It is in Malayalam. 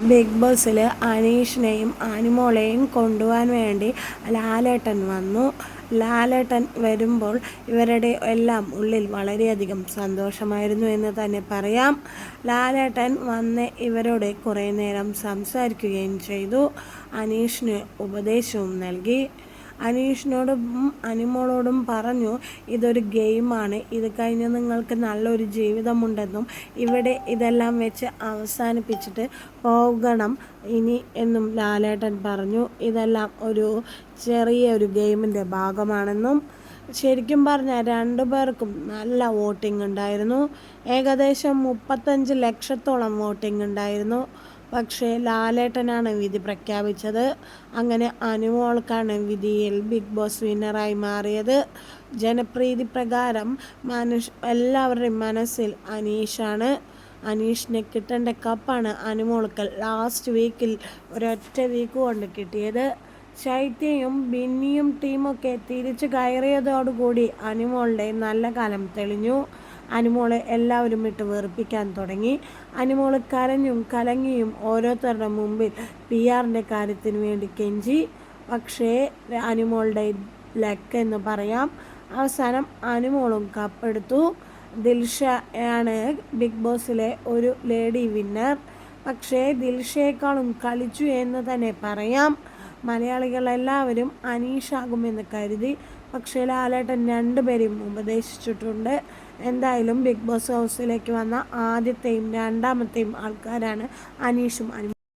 ബിഗ് ബോസിൽ അനീഷിനെയും ആനിമോളെയും കൊണ്ടുപോകാൻ വേണ്ടി ലാലേട്ടൻ വന്നു. ലാലേട്ടൻ വരുമ്പോൾ ഇവരുടെ എല്ലാം ഉള്ളിൽ വളരെയധികം സന്തോഷമായിരുന്നു എന്ന് തന്നെ പറയാം. ലാലേട്ടൻ വന്ന് ഇവരോട് കുറേ നേരം സംസാരിക്കുകയും ചെയ്തു. അനീഷിന് ഉപദേശവും നൽകി. അനീഷിനോടും അനിമോളോടും പറഞ്ഞു ഇതൊരു ഗെയിമാണ്. ഇത് കഴിഞ്ഞ് നിങ്ങൾക്ക് നല്ലൊരു ജീവിതമുണ്ടെന്നും ഇവിടെ ഇതെല്ലാം വെച്ച് അവസാനിപ്പിച്ചിട്ട് പോകണം. ഇനി എന്നും ലാലേട്ടൻ പറഞ്ഞു ഇതെല്ലാം ഒരു ചെറിയ ഒരു ഗെയിമിന്റെ ഭാഗമാണെന്നും ശരിക്കും പറഞ്ഞാൽ രണ്ടു പേർക്കും നല്ല വോട്ടിംഗ് ഉണ്ടായിരുന്നു. ഏകദേശം മുപ്പത്തഞ്ച് ലക്ഷത്തോളം വോട്ടിംഗ് ഉണ്ടായിരുന്നു. പക്ഷേ ലാലേട്ടനാണ് വിധി പ്രഖ്യാപിച്ചത്. അങ്ങനെ അനുമോൾക്കാണ് വിധിയിൽ ബിഗ് ബോസ് വിന്നറായി മാറിയത്. ജനപ്രീതി പ്രകാരം മനുഷ് എല്ലാവരുടെയും മനസ്സിൽ അനീഷാണ്. അനീഷിനെ കിട്ടേണ്ട കപ്പാണ് അനുമോൾക്ക് ലാസ്റ്റ് വീക്കിൽ ഒരൊറ്റ വീക്ക് കൊണ്ട് കിട്ടിയത്. ശൈത്യയും ബിന്നിയും ടീമൊക്കെ തിരിച്ചു കയറിയതോടുകൂടി അനുമോളുടെ നല്ല കാലം തെളിഞ്ഞു. അനുമോളെ എല്ലാവരും ഇട്ട് വെറുപ്പിക്കാൻ തുടങ്ങി. അനുമോൾ കരഞ്ഞും കലങ്ങിയും ഓരോരുത്തരുടെ മുമ്പിൽ പി ആറിന്റെ കാര്യത്തിന് വേണ്ടി കെഞ്ചി. പക്ഷേ അനുമോളുടെ ലക്ക് എന്ന് പറയാം. അവസാനം അനുമോളും കപ്പെടുത്തു. ദിൽഷ ആണ് ബിഗ് ബോസിലെ ഒരു ലേഡി വിന്നർ പക്ഷേ ദിൽഷയേക്കാളും കളിച്ചു എന്ന് തന്നെ പറയാം. മലയാളികളെല്ലാവരും അനീഷാകുമെന്ന് കരുതി പക്ഷേ ലാലേട്ടൻ രണ്ടുപേരെയും ഉപദേശിച്ചിട്ടുണ്ട്. എന്തായാലും ബിഗ് ബോസ് ഹൗസിലേക്ക് വന്ന ആദ്യത്തെയും രണ്ടാമത്തെയും ആൾക്കാരാണ് അനീഷും അനു